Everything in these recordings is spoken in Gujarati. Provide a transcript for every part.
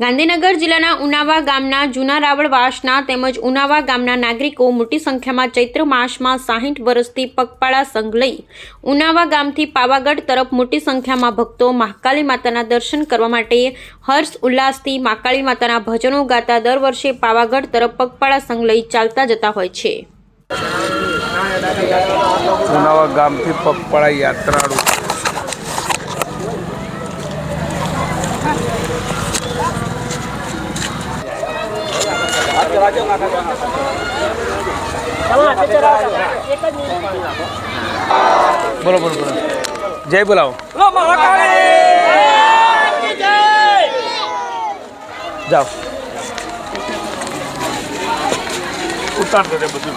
ગાંધીનગર જિલ્લાના ઉનાવા ગામના જૂના રાવળવાસના તેમજ ઉનાવા ગામના નાગરિકો મોટી સંખ્યામાં ચૈત્ર માસમાં સાહીઠ વર્ષથી પગપાળા સંઘ લઈ ઉનાવા ગામથી પાવાગઢ તરફ મોટી સંખ્યામાં ભક્તો મહાકાળી માતાના દર્શન કરવા માટે હર્ષ ઉલ્લાસથી મહાકાળી માતાના ભજનો ગાતા દર વર્ષે પાવાગઢ તરફ પગપાળા સંઘ લઈ ચાલતા જતા હોય છે. ઉનાવા ગામથી પગપાળા યાત્રાળુ બોલો બોલો બોલો જય બોલાવો જાઓ ઉતાર દે બધું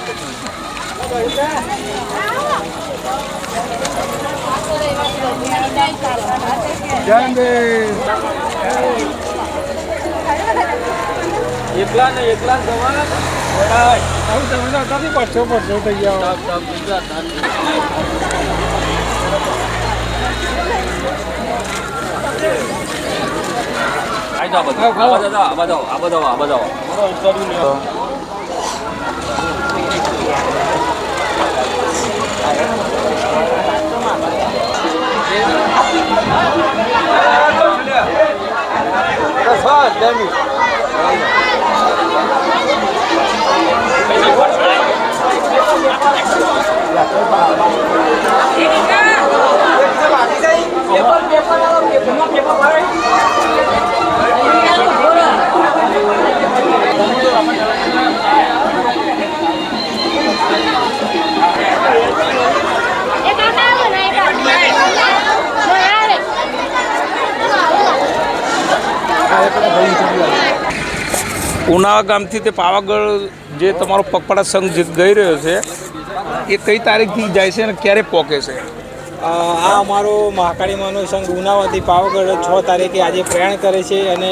એકલા ને એકલા જવાના પડશો પડશો થઈ ગયા આ જાઓ બધા આ બધા આ બધા આ બધા આ બધા એ કાકા આવો ને એ કાકા ઉનાવા ગામથી તે પાવાગઢ જે તમારો પગપાળા સંઘ ગઈ રહ્યો છે, એ કઈ તારીખથી જાય છે અને ક્યારે પહોંચે છે? આ અમારો મહાકાળી માનો સંઘ ઉનાવાથી પાવાગઢ છ તારીખે આજે પ્રયાણ કરે છે અને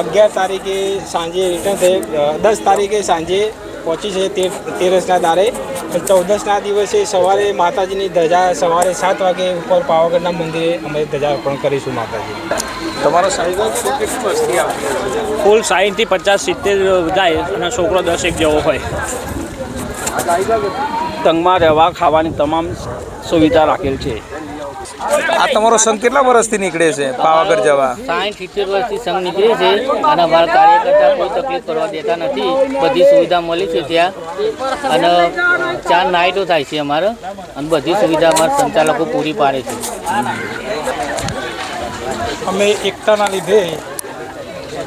અગિયાર તારીખે સાંજે રિટર્ન થઈ દસ તારીખે સાંજે પહોંચી છે તેર તેરસના દારે. ચૌદસના દિવસે સવારે માતાજીની ધજા સવારે સાત વાગે ઉપર પાવાગઢના મંદિરે અમે ધજા અર્પણ કરીશું માતાજી. તમારો કુલ સાહીઠથી પચાસ સિત્તેર જાય અને છોકરો દસેક જેવો હોય. તંગમાં રહેવા ખાવાની તમામ સુવિધા રાખેલ છે. આ તમારો સંઘ કેટલા વર્ષથી નીકળે છે પાવાગઢ જવા? સાઠ સિત્તેર વર્ષથી સંઘ નીકળે છે. અને અમારા કાર્યકર્તા કોઈ તકલીફ કરવા દેતા નથી. બધી સુવિધા મળી છે ત્યાં. અને ચાર નાઇટો થાય છે અમારે. અને બધી સુવિધા અમારા સંચાલકો પૂરી પાડે છે. અમે એકતાના લીધે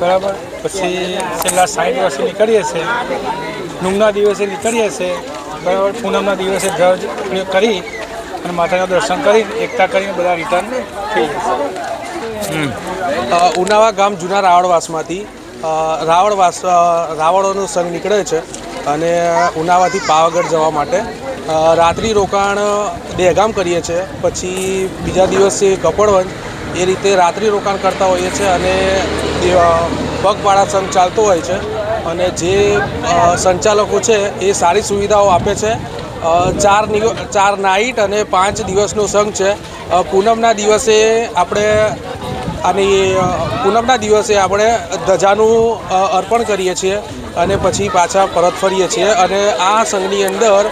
બરાબર પછી છેલ્લા સાઠ વર્ષે નીકળીએ છીએ. નુમના દિવસે નીકળીએ છીએ. બરાબર પૂનમના દિવસે ધ્વજ કરી અને માતાના દર્શન કરી, એકતા કરીને બધા રિટર્ન ઉનાવા ગામ જૂના રાવળવાસમાંથી રાવણવાસ રાવળોનો સંઘ નીકળે છે અને ઉનાવાથી પાવાગઢ જવા માટે રાત્રિ રોકાણ દહેગામ કરીએ છીએ પછી બીજા દિવસે કપડવંજ, એ રીતે રાત્રિ રોકાણ કરતા હોઈએ છીએ અને પગપાળા સંઘ ચાલતો હોય છે અને જે સંચાલકો છે એ સારી સુવિધાઓ આપે છે ચાર ચાર નાઇટ અને પાંચ દિવસનો સંઘ છે. પૂનમના દિવસે આપણે અને પૂનમના દિવસે આપણે ધજાનું અર્પણ કરીએ છીએ અને પછી પાછા પરત ફરીએ છીએ અને આ સંઘની અંદર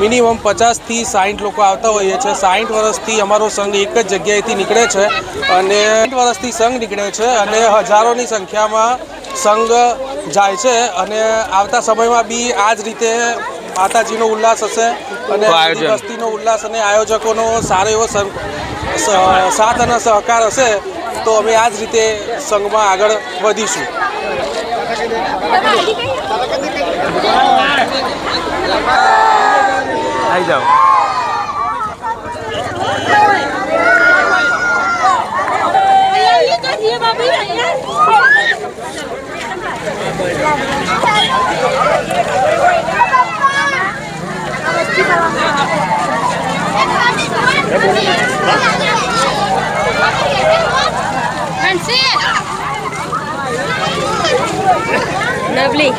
મિનિમમ પચાસથી સાઠ લોકો આવતા હોઈએ છે. સાઠ વર્ષથી અમારો સંઘ એક જ જગ્યાએથી નીકળે છે અને સાઠ વર્ષથી સંઘ નીકળે છે અને હજારોની સંખ્યામાં સંઘ જાય છે અને આવતા સમયમાં બી આ જ રીતે માતાજીનો ઉલ્લાસ હશે અને. વસ્તીનો ઉલ્લાસ અને આયોજકોનો સારો એવો સાથ અને સહકાર હશે તો અમે આ જ રીતે સંઘમાં આગળ વધીશું. આવી જાઓ. Lovely.